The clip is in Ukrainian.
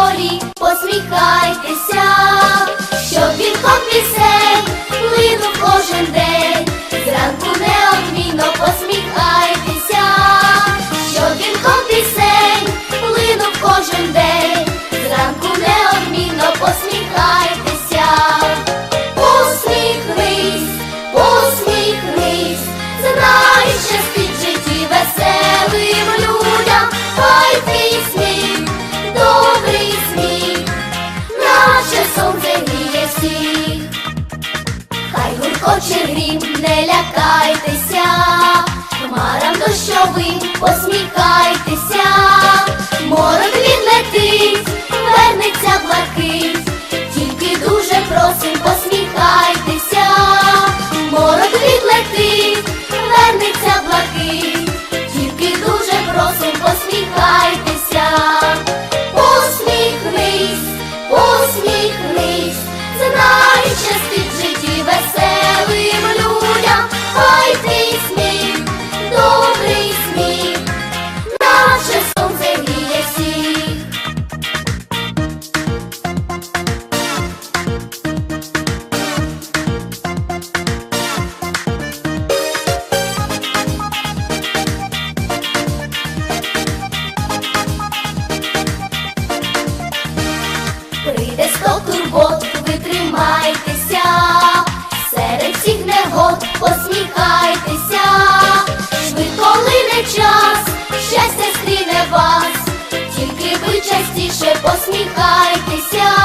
порі, посміхайтеся, Гуркоче грім, не лякайтеся, хмарам дощовим посміхайтеся, морок відлетить, вернеться блакить, тільки дуже просим посміхайтеся, морок відлетить, вернеться блакить, тільки дуже просим посміхайтеся, посміхнись, посміхнись, Прийде сто турбот, ви тримайтеся, серед всіх негод посміхайтеся, швидко лине час, щастя стріне вас, тільки ви частіше посміхайтеся,